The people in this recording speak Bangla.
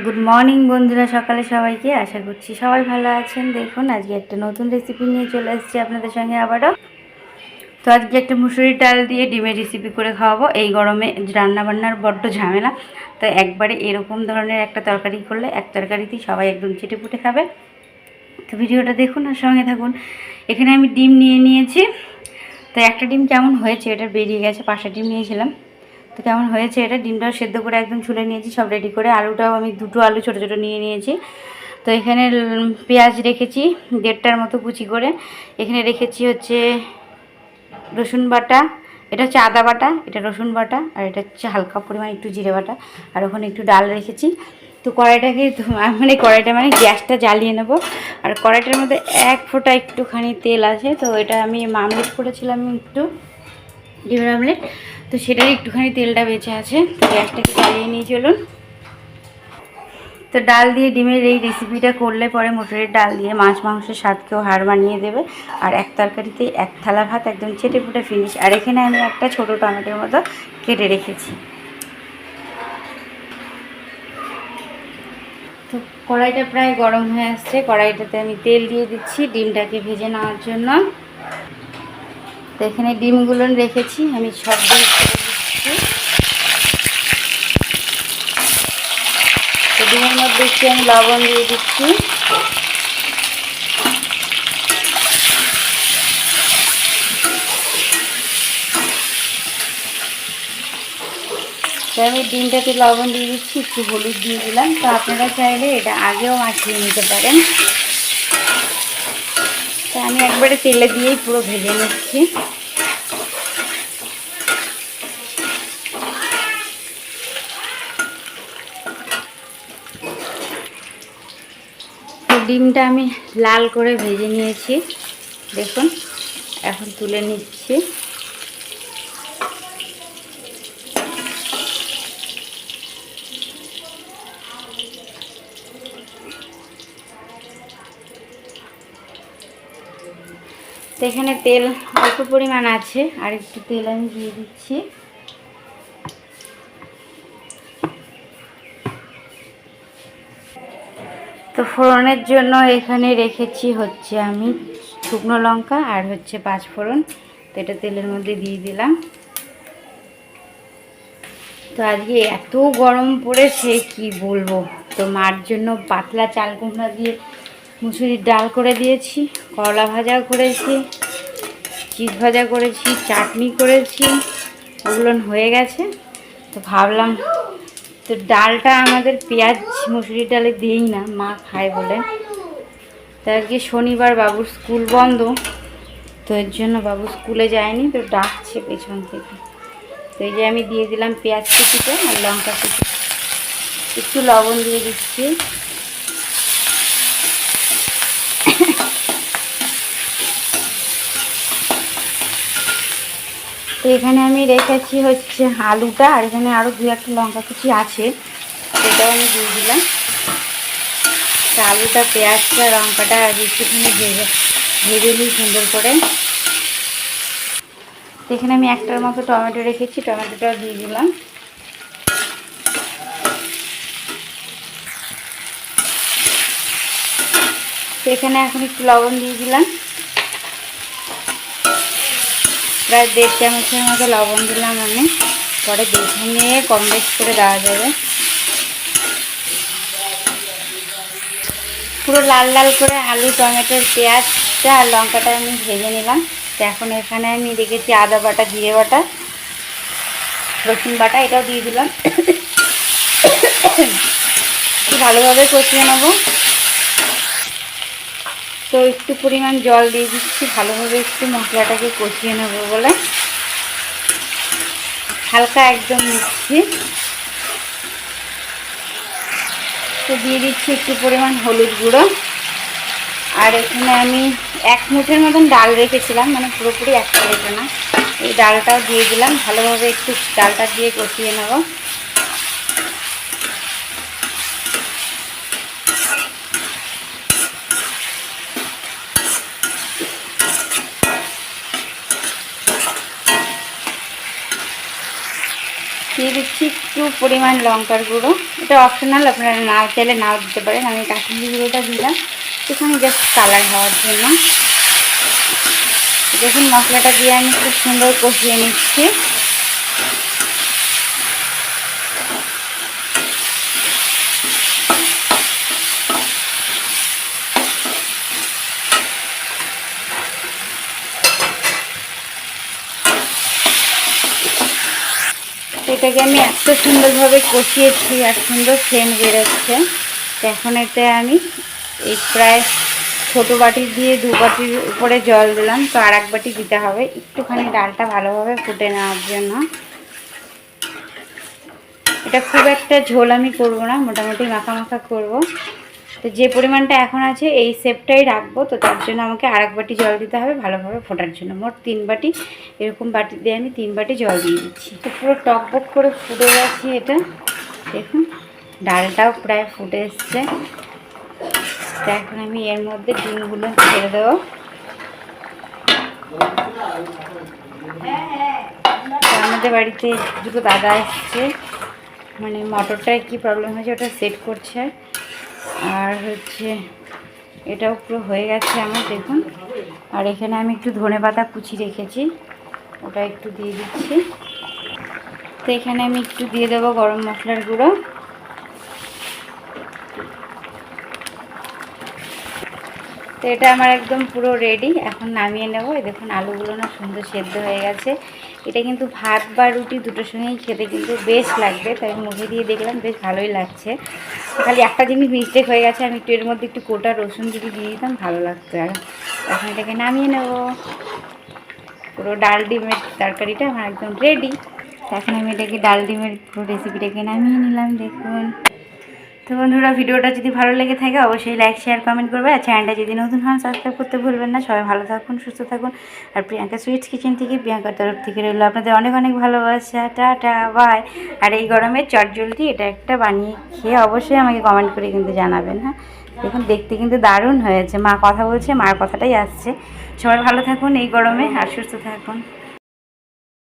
গুড মর্নিং বন্ধুরা, সকালে সবাইকে আশা করছি সবাই ভালো আছেন। দেখুন, আজকে একটা নতুন রেসিপি নিয়ে চলে এসেছি আপনাদের সঙ্গে আবারও। তো আজকে একটা মুসুরির ডাল দিয়ে ডিমের রেসিপি করে খাওয়াবো। এই গরমে রান্না বান্নার বড্ড ঝামেলা। তো একবারে এরকম ধরনের একটা তরকারি করলে এক তরকারিতেই সবাই একদম চেটে পুটে খাবে। তো ভিডিওটা দেখুন আর সঙ্গে থাকুন। এখানে আমি ডিম নিয়ে নিয়েছি। তো একটা ডিম কেমন হয়েছে, এটা বেরিয়ে গেছে পাঁচটা ডিম নিয়েছিলাম। তো কেমন হয়েছে এটা? ডিমটাও সেদ্ধ করে একদম ছুলে নিয়েছি, সব রেডি করে। আলুটাও আমি দুটো আলু ছোটো ছোটো নিয়ে নিয়েছি। তো এখানে পেঁয়াজ রেখেছি, দেড়টার মতো কুচি করে। এখানে রেখেছি হচ্ছে রসুন বাটা, এটা হচ্ছে আদা বাটা, এটা রসুন বাটা, আর এটা হচ্ছে হালকা পরিমাণ একটু জিরে বাটা। আর ওখানে একটু ডাল রেখেছি। তো কড়াইটাকে মানে কড়াইটা মানে গ্যাসটা জ্বালিয়ে নেব। আর কড়াইটার মধ্যে এক ফোঁটা একটুখানি তেল আছে, তো এটা আমি মামলেট করেছিলাম একটু ডিমের আমলেট তো সেটার একটুখানি তেলটা বেঁচে আছে, তো গ্যাসটাকে জ্বালিয়ে নিয়ে চলুন। তো ডাল দিয়ে ডিমের এই রেসিপিটা করলে পরে মটরের ডাল দিয়ে মাছ, মাংসের স্বাদকেও হার বানিয়ে দেবে। আর এক তরকারিতে এক থালা ভাত একদম চেটে পুটে ফিনিশ আর এখানে আমি একটা ছোট টমেটোর মতো কেটে রেখেছি। তো কড়াইটা প্রায় গরম হয়ে আসছে। কড়াইটাতে আমি তেল দিয়ে দিচ্ছি ডিমটাকে ভেজে নেওয়ার জন্য। তো এখানে ডিমগুলো রেখেছি। আমি সব দিয়ে ছেড়ে দিচ্ছি একটু আমি লবণ দিয়ে দিচ্ছি। তো আমি ডিমটাতে লবণ দিয়ে দিচ্ছি, একটু হলুদ দিয়ে দিলাম। তো আপনারা চাইলে এটা আগেও মাখিয়ে নিতে পারেন। তো আমি একবারে তেলে দিয়েই পুরো ভেজে নিচ্ছি। ডিমটা আমি লাল করে ভেজে নিয়েছি। দেখুন, এখন তুলে নিচ্ছি। তো এখানে তেল অল্প পরিমাণ আছে, আর একটু তেল আমি দিয়ে দিচ্ছি। তো ফোড়নের জন্য এখানে রেখেছি হচ্ছে আমি শুকনো লঙ্কা আর হচ্ছে পাঁচ ফোড়ন তো এটা তেলের মধ্যে দিয়ে দিলাম। তো আজকে এত গরম পড়েছে, কি বলব? তো মার জন্য পাতলা চাল কুমড়া দিয়ে মুসুরির ডাল করে দিয়েছি, করলা ভাজাও করেছি, চিজ ভাজা করেছি, চাটনি করেছি, ওগুলো হয়ে গেছে। তো ভাবলাম তো ডালটা আমাদের পেঁয়াজ মুসুরি ডালে দিই না, মা খায় বলে। তো আজকে শনিবার বাবুর স্কুল বন্ধ, তো এর জন্য বাবু স্কুলে যায়নি, তো ডাকছে পেছন থেকে। তো এই যে আমি দিয়ে দিলাম পেঁয়াজ কুচিটা আর লঙ্কা কুচি। একটু লবণ দিয়ে দিচ্ছি। তো এখানে আমি রেখেছি হচ্ছে আলুটা, আর এখানে আরও দু একটা লঙ্কা কুচি আছে। সেটাও আমি দিয়ে দিলাম। আলুটা, পেঁয়াজটা, লঙ্কাটা একটুখানি ভেজে ভেজে নিই সুন্দর করে। এখানে আমি একটার মতো টমেটো রেখেছি, টমেটোটাও দিয়ে দিলাম। এখানে এখন একটু লবণ দিয়ে দিলাম। প্রায় দেড় চামচের মতো লবণ দিলাম আমি। পরে দেখে নিয়ে কম বেশ করে দেওয়া যাবে। পুরো লাল লাল করে আলু টমেটোর পেঁয়াজটা আর লঙ্কাটা আমি ভেজে নিলাম। তো এখন এখানে আমি রেখেছি আদা বাটা, জিরে বাটা, রসুন বাটা, এটাও দিয়ে দিলাম। ভালোভাবে কষিয়ে নেব। তো একটু পরিমাণ জল দিয়ে দিচ্ছি, ভালোভাবে একটু মশলাটাকে কষিয়ে নেব বলে। হালকা একদম দিচ্ছি তো দিয়ে দিচ্ছি একটু পরিমাণ হলুদ গুঁড়ো। আর এখানে আমি এক মুঠের মতন ডাল রেখেছিলাম মানে পুরোপুরি এক প্লেটে না। এই ডালটাও দিয়ে দিলাম, ভালোভাবে একটু ডালটা দিয়ে কষিয়ে নেব। দিয়ে দিচ্ছি একটু পরিমাণ লঙ্কার গুঁড়ো। এটা অপশনাল আপনারা নাও চাইলে নাও দিতে পারেন। আমি কাশ্মীরি গুঁড়োটা দিলাম। এখানে জাস্ট কালার হওয়ার জন্য। দেখুন মশলাটা দিয়ে আমি খুব সুন্দর কষিয়ে নিচ্ছি। এটাকে আমি এত সুন্দরভাবে কষিয়েছি, আর সুন্দর ফ্লেম বেরোচ্ছে। এখন এতে আমি এই প্রায় ছোটো বাটি দিয়ে দু বাটির উপরে জল দিলাম, তো আর এক বাটি দিতে হবে। একটুখানি ডালটা ভালোভাবে ফুটে নেওয়ার জন্য। এটা খুব একটা ঝোল আমি করব না, মোটামুটি মাখা মাখা করব। তো যে পরিমাণটা এখন আছে, এই সেপটাই রাখব। তো তার জন্য আমাকে আর বাটি জল দিতে হবে ভালোভাবে ফোটার জন্য। মোট তিন বাটি, এরকম বাটি দিয়ে আমি তিন বাটি জল দিয়ে দিচ্ছি। তো পুরো টক টকবক করে ফুটে গেছে এটা। দেখুন, ডালটাও প্রায় ফুটে এসছে। তো এখন আমি এর মধ্যে ডিমগুলো ছেড়ে দেবো। আমাদের বাড়িতে দুটো দাদা এসছে। মানে মোটরটায় কি প্রবলেম হয়েছে ওটা সেট করছে। আর হচ্ছে এটাও পুরো হয়ে গেছে আমার, দেখুন। আর এখানে আমি একটু ধনে পাতা কুচি রেখেছি, ওটা একটু দিয়ে দিচ্ছি। তো এখানে আমি একটু দিয়ে দেবো গরম মশলার গুঁড়ো। তো এটা আমার একদম পুরো রেডি এখন নামিয়ে নেব। দেখুন, আলুগুলো না সুন্দর সেদ্ধ হয়ে গেছে। এটা কিন্তু ভাত বা রুটি দুটোর সঙ্গেই খেতে কিন্তু বেশ লাগবে, তাই মুখে দিয়ে দেখলাম, বেশ ভালোই লাগছে। খালি একটা জিনিস মিস্টেক হয়ে গেছে, আমি একটু এর মধ্যে একটু কোটা রসুন যদি দিয়ে দিতাম ভালো লাগতো। আর এখন এটাকে নামিয়ে নেব। পুরো ডাল ডিমের তরকারিটা আমার একদম রেডি এখন আমি এটাকে ডাল ডিমের পুরো রেসিপিটাকে নামিয়ে নিলাম, দেখুন। তো বন্ধুরা, ভিডিওটা যদি ভালো লেগে থাকে, অবশ্যই লাইক শেয়ার কমেন্ট করবে। আর চ্যানেলটা যদি নতুন হন সাবস্ক্রাইব করতে ভুলবেন না। সবাই ভালো থাকুন, সুস্থ থাকুন। আর প্রিয়াঙ্কা সুইটস কিচেন থেকে, প্রিয়াঙ্কার তরফ থেকে রইল আপনাদের অনেক অনেক ভালোবাসা। টাটা বাই আর এই গরমে চটজলদি এটা একটা বানিয়ে খেয়ে অবশ্যই আমাকে কমেন্ট করে কিন্তু জানাবেন হ্যাঁ? দেখুন, দেখতে কিন্তু দারুণ হয়েছে। মা কথা বলছে, মার কথাটাই আসছে। সবাই ভালো থাকুন এই গরমে, আর সুস্থ থাকুন।